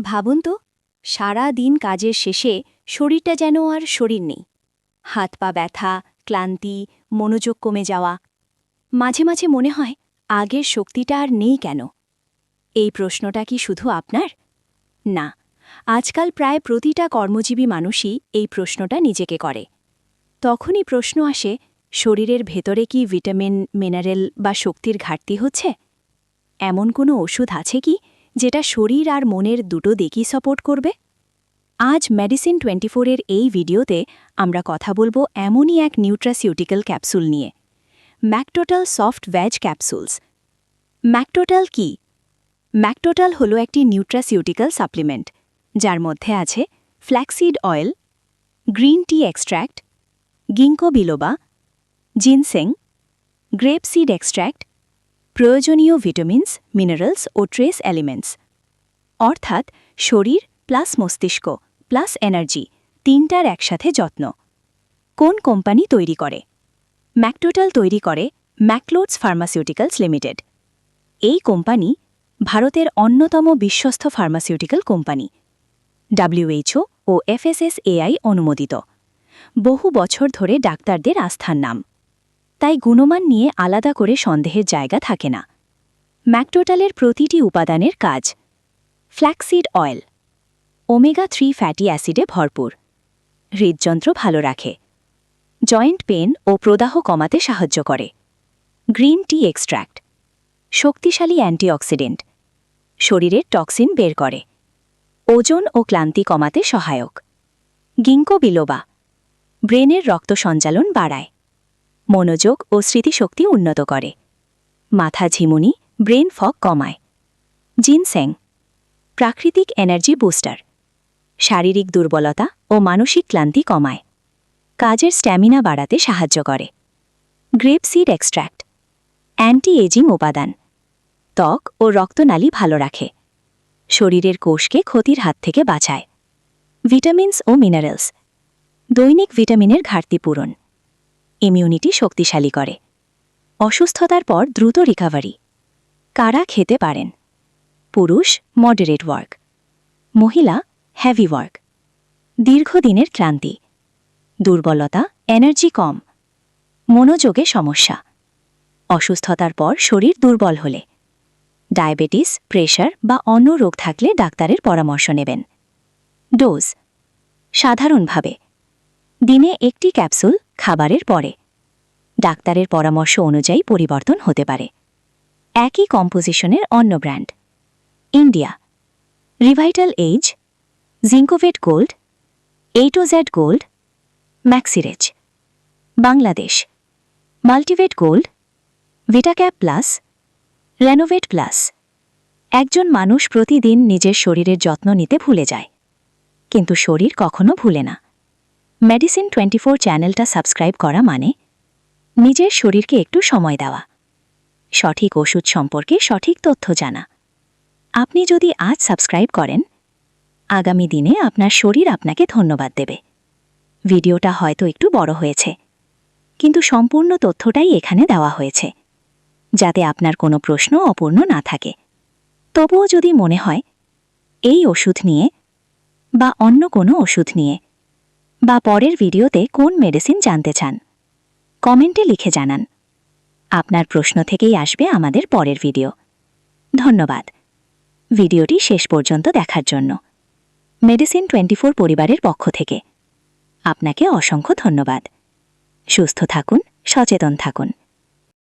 ভাবুন তো, সারা দিন কাজের শেষে শরীরটা যেন আর শরীর নেই। হাত পা ব্যথা, ক্লান্তি, মনোযোগ কমে যাওয়া। মাঝে মাঝে মনে হয় আগের শক্তিটা আর নেই কেন? এই প্রশ্নটা কি শুধু আপনার? না, আজকাল প্রায় প্রতিটা কর্মজীবী মানুষই এই প্রশ্নটা নিজেকে করে। তখনই প্রশ্ন আসে, শরীরের ভেতরে কি ভিটামিন, মিনারেল বা শক্তির ঘাটতি হচ্ছে? এমন কোনো ওষুধ আছে কি যেটা শরীর আর মনের দুটো দিকই সাপোর্ট করবে। আজ মেডিসিন টোয়েন্টি ফোরের এই ভিডিওতে আমরা কথা বলব এমনই এক নিউট্রাসিউটিক্যাল ক্যাপসুল নিয়ে। ম্যাকটোটাল সফট ভ্যাজ ক্যাপসুলস ম্যাকটোটাল কি? ম্যাকটোটাল হলো একটি নিউট্রাসিউটিক্যাল সাপ্লিমেন্ট যার মধ্যে আছে flaxseed oil green tea extract ginkgo biloba ginseng grape seed extract প্রয়োজনীয় ভিটামিনস, মিনারেলস ও ট্রেস এলিমেন্টস। অর্থাৎ শরীর প্লাস মস্তিষ্ক প্লাস এনার্জি তিনটার একসাথে যত্ন। কোন কোম্পানি তৈরি করে? ম্যাকটোটাল তৈরি করে ম্যাকলোডস ফার্মাসিউটিক্যালস লিমিটেড। এই কোম্পানি ভারতের অন্যতম বিশ্বস্ত ফার্মাসিউটিক্যাল কোম্পানি। ডাব্লিউএইচও ও এফএসএসএআই অনুমোদিত। বহু বছর ধরে ডাক্তারদের আস্থার নাম। তাই গুণমান নিয়ে আলাদা করে সন্দেহের জায়গা থাকে না। ম্যাকটোটালের প্রতিটি উপাদানের কাজ। Flaxseed oil. Omega three fatty অ্যাসিডে ভরপুর। হৃদযন্ত্র ভালো রাখে। জয়েন্ট পেন ও প্রদাহ কমাতে সাহায্য করে। Green tea extract. শক্তিশালী অ্যান্টিঅক্সিডেন্ট। শরীরের টক্সিন বের করে। ওজন ও ক্লান্তি কমাতে সহায়ক। গিঙ্কো বিলোবা ব্রেনের রক্ত সঞ্চালন বাড়ায়। মনোযোগ ও স্মৃতিশক্তি উন্নত করে। মাথা ঝিমুনি, ব্রেন ফগ কমায়। জিনস্যাং প্রাকৃতিক এনার্জি বুস্টার। শারীরিক দুর্বলতা ও মানসিক ক্লান্তি কমায়। কাজের স্ট্যামিনা বাড়াতে সাহায্য করে। Grape seed extract anti ageing উপাদান। ত্বক ও রক্তনালী ভালো রাখে। শরীরের কোষকে ক্ষতির হাত থেকে বাঁচায়। ভিটামিনস ও মিনারেলস, দৈনিক ভিটামিনের ঘাটতি পূরণ। ইমিউনিটি শক্তিশালী করে। অসুস্থতার পর দ্রুত রিকাভারি। কারা খেতে পারেন? পুরুষ মডারেট ওয়ার্ক মহিলা হ্যাভি ওয়ার্ক দীর্ঘদিনের ক্লান্তি। দুর্বলতা এনার্জি কম। মনোযোগে সমস্যা। অসুস্থতার পর শরীর দুর্বল হলে। ডায়াবেটিস প্রেশার বা অন্য রোগ থাকলে ডাক্তারের পরামর্শ নেবেন। ডোজ সাধারণভাবে দিনে একটি ক্যাপসুল খাবারের পরে। ডাক্তারের পরামর্শ অনুযায়ী পরিবর্তন হতে পারে। একই কম্পোজিশনের অন্য brand. India. Revital H Zincovit gold A to Z gold, Maxirich. Bangladesh. Multivit gold, Vitacap plus, Renovit plus. একজন মানুষ প্রতিদিন নিজের শরীরের যত্ন নিতে ভুলে যায়। কিন্তু শরীর কখনো ভুলে না। মেডিসিন টোয়েন্টি ফোর চ্যানেলটা সাবস্ক্রাইব করা মানে নিজের শরীরকে একটু সময় দেওয়া। সঠিক ওষুধ সম্পর্কে সঠিক তথ্য জানা। আপনি যদি আজ সাবস্ক্রাইব করেন, আগামী দিনে আপনার শরীর আপনাকে ধন্যবাদ দেবে। ভিডিওটা হয়তো একটু বড় হয়েছে, কিন্তু সম্পূর্ণ তথ্যটাই এখানে দেওয়া হয়েছে, যাতে আপনার কোনো প্রশ্ন অপূর্ণ না থাকে। তবুও যদি মনে হয়, এই ওষুধ নিয়ে বা অন্য কোনো ওষুধ নিয়ে বা পরের ভিডিওতে কোন মেডিসিন জানতে চান? কমেন্টে লিখে জানান। আপনার প্রশ্ন থেকেই আসবে আমাদের পরের ভিডিও। ধন্যবাদ। ভিডিওটি শেষ পর্যন্ত দেখার জন্য। মেডিসিন টোয়েন্টি পরিবারের পক্ষ থেকে। আপনাকে অসংখ্য ধন্যবাদ। সুস্থ থাকুন, সচেতন থাকুন।